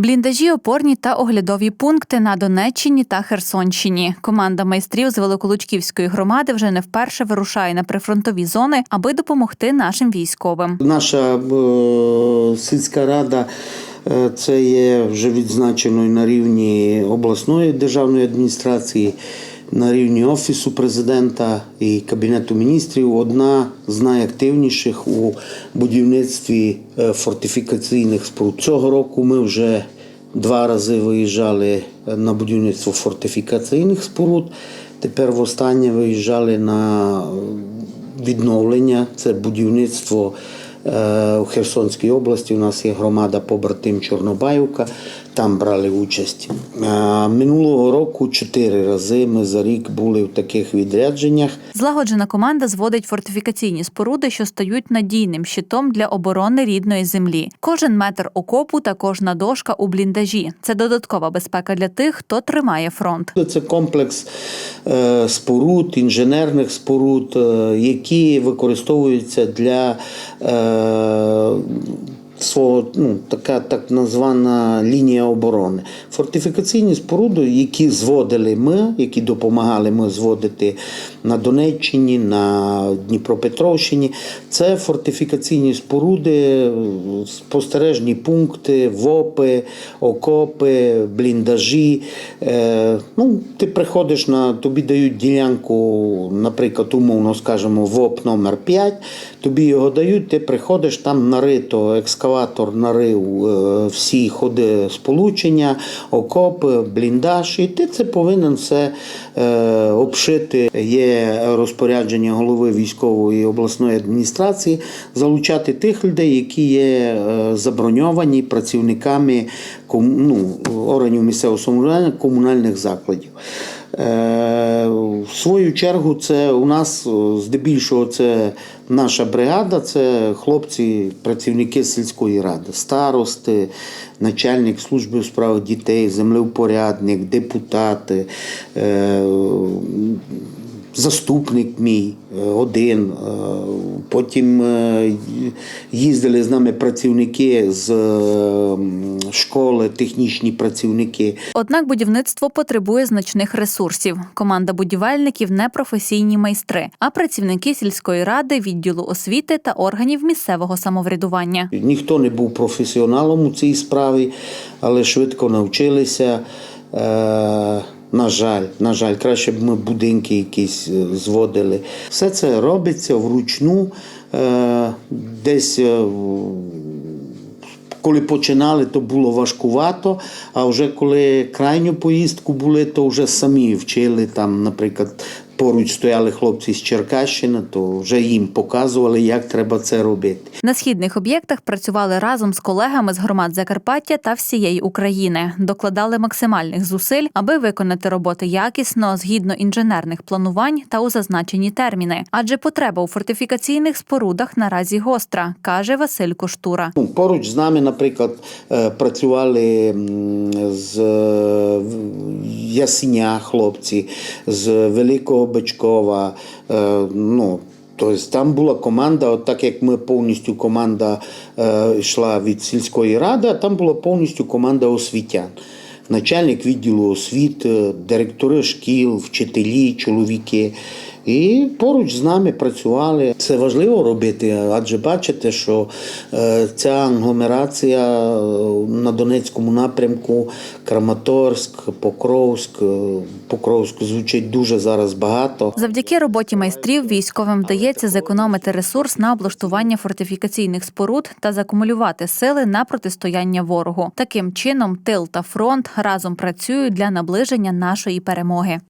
Бліндажі, опорні та оглядові пункти на Донеччині та Херсонщині. Команда майстрів з Великолучківської громади вже не вперше вирушає на прифронтові зони, аби допомогти нашим військовим. Наша е, сільська рада е, це є вже відзначеною на рівні обласної державної адміністрації, на рівні Офісу президента і Кабінету міністрів одна з найактивніших у будівництві е, фортифікаційних споруд. Цього року ми вже два рази виїжджали на будівництво фортифікаційних споруд. Тепер востаннє виїжджали на відновлення, це будівництво е, у Херсонській області. У нас є громада побратим Чорнобаївка, там брали участь. Минулого року чотири рази ми за рік були в таких відрядженнях. Злагоджена команда зводить фортифікаційні споруди, що стають надійним щитом для оборони рідної землі. Кожен метр окопу та кожна дошка у бліндажі це додаткова безпека для тих, хто тримає фронт. Це комплекс е, споруд, інженерних споруд, е, які використовуються для е, свого, ну, така так звана лінія оборони. Фортифікаційні споруди, які зводили ми, які допомагали ми зводити на Донеччині, на Дніпропетровщині, це фортифікаційні споруди, спостережні пункти, ВОПи, окопи, бліндажі. Е, ну, ти приходиш на тобі дають ділянку, наприклад, умовно скажемо, ВОП номер 5, тобі його дають, ти приходиш там нарито, екскаватор нарив е, всі ходи сполучення, окопи, бліндаж, і ти це повинен все е, обшити. Є розпорядження голови військової обласної адміністрації залучати тих людей, які є е, заброньовані працівниками ну, органів місцевого самоврядування комунальних закладів. Е, В свою чергу, це у нас здебільшого це наша бригада, це хлопці, працівники сільської ради, старости, начальник служби у справах дітей, землевпорядник, депутати. Заступник мій е, один. е, Потім е, їздили з нами працівники з школи, технічні працівники. Однак будівництво потребує значних ресурсів. Команда будівельників не професійні майстри, а працівники сільської ради, відділу освіти та органів місцевого самоврядування. Ніхто не був професіоналом у цій справі, але швидко навчилися. На жаль, на жаль, краще б ми будинки якісь е, зводили. Все це робиться вручну. Е, десь е, коли починали, то було важкувато. А вже коли крайню поїздку були, то вже самі вчили там, наприклад, поруч стояли хлопці з Черкащини, то вже їм показували, як треба це робити. На східних об'єктах працювали разом з колегами з громад Закарпаття та всієї України, докладали максимальних зусиль, аби виконати роботи якісно, згідно інженерних планувань та у зазначені терміни. Адже потреба у фортифікаційних спорудах наразі гостра, каже Василь Коштура. Ну, Поруч з нами, наприклад, е, працювали з Ясеня хлопці, з Великого Бичкова. е, Ну, Тобто там була команда, от так як ми повністю команда е, йшла від сільської ради, там була повністю команда освітян. Начальник відділу освіти, директори шкіл, вчителі, чоловіки. І поруч з нами працювали. Це важливо робити, адже бачите, що е, ця агломерація е, на Донецькому напрямку, Краматорськ, Покровськ, е, Покровськ звучить дуже зараз багато. Завдяки роботі майстрів військовим вдається зекономити ресурс на облаштування фортифікаційних споруд та закумулювати сили на протистояння ворогу. Таким чином, тил та фронт разом працюють для наближення нашої перемоги.